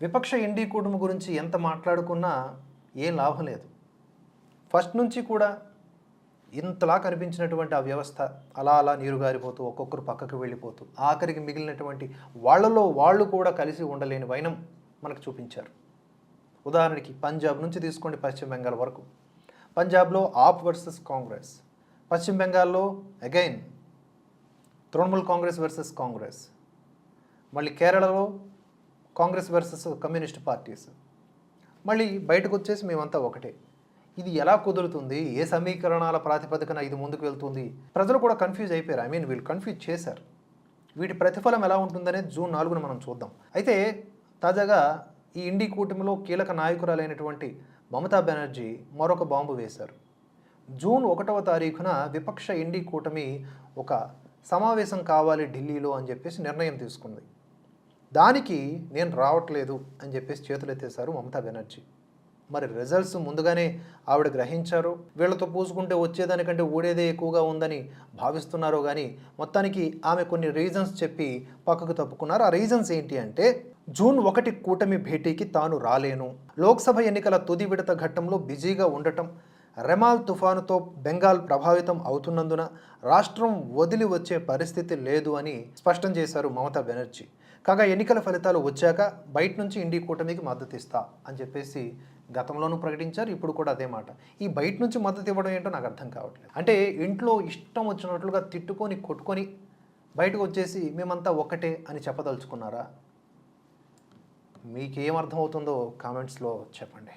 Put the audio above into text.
విపక్ష ఎన్డీ కూటమి గురించి ఎంత మాట్లాడుకున్నా ఏం లాభం లేదు. ఫస్ట్ నుంచి కూడా ఇంతలా కనిపించినటువంటి ఆ వ్యవస్థ అలా అలా నీరుగారిపోతూ ఒక్కొక్కరు పక్కకు వెళ్ళిపోతూ ఆఖరికి మిగిలినటువంటి వాళ్ళలో వాళ్ళు కూడా కలిసి ఉండలేని వైనం మనకు చూపించారు. ఉదాహరణకి పంజాబ్ నుంచి తీసుకోండి పశ్చిమ బెంగాల్ వరకు. పంజాబ్లో ఆప్ వర్సెస్ కాంగ్రెస్ పశ్చిమ బెంగాల్లో అగైన్ తృణమూల్ కాంగ్రెస్ వర్సెస్ కాంగ్రెస్ మళ్ళీ కేరళలో కాంగ్రెస్ వర్సెస్ కమ్యూనిస్ట్ పార్టీస్. మళ్ళీ బయటకు వచ్చేసి మేమంతా ఒకటే. ఇది ఎలా కుదురుతుంది? ఏ సమీకరణాల ప్రాతిపదికన ఇది ముందుకు వెళ్తుంది? ప్రజలు కూడా కన్ఫ్యూజ్ అయిపోయారు. ఐ మీన్ వీళ్ళు కన్ఫ్యూజ్ చేశారు. వీటి ప్రతిఫలం ఎలా ఉంటుందనేది జూన్ నాలుగున మనం చూద్దాం. అయితే తాజాగా ఈ ఇండి కూటమిలో కీలక నాయకురాలైనటువంటి మమతా బెనర్జీ మరొక బాంబు వేశారు. జూన్ ఒకటవ తారీఖున విపక్ష ఇండి కూటమి ఒక సమావేశం కావాలి ఢిల్లీలో అని చెప్పేసి నిర్ణయం తీసుకుంది. దానికి నేను రావట్లేదు అని చెప్పేసి చేతులు ఎత్తేశారు మమతా బెనర్జీ. మరి రిజల్ట్స్ ముందుగానే ఆవిడ గ్రహించారు. వీళ్ళతో పూసుకుంటే వచ్చేదానికంటే ఊడేదే ఎక్కువగా ఉందని భావిస్తున్నారో కానీ మొత్తానికి ఆమె కొన్ని రీజన్స్ చెప్పి పక్కకు తప్పుకున్నారు. ఆ రీజన్స్ ఏంటి అంటే జూన్ ఒకటి కూటమి భేటీకి తాను రాలేను. లోక్సభ ఎన్నికల తుది విడత ఘట్టంలో బిజీగా ఉండటం రెమాల్ తుఫానుతో బెంగాల్ ప్రభావితం అవుతున్నందున రాష్ట్రం వదిలి వచ్చే పరిస్థితి లేదు అని స్పష్టం చేశారు మమతా బెనర్జీ. కాగా ఎన్నికల ఫలితాలు వచ్చాక బయట నుంచి ఇండి కూటమికి మద్దతు ఇస్తా అని చెప్పేసి గతంలోనూ ప్రకటించారు ఇప్పుడు కూడా అదే మాట. ఈ బయట నుంచి మద్దతు ఇవ్వడం ఏంటో నాకు అర్థం కావట్లేదు. అంటే ఇంట్లో ఇష్టం వచ్చినట్లుగా తిట్టుకొని కొట్టుకొని బయటకు వచ్చేసి మేమంతా ఒకటే అని చెప్పదలుచుకున్నారా? మీకేం అర్థమవుతుందో కామెంట్స్లో చెప్పండి.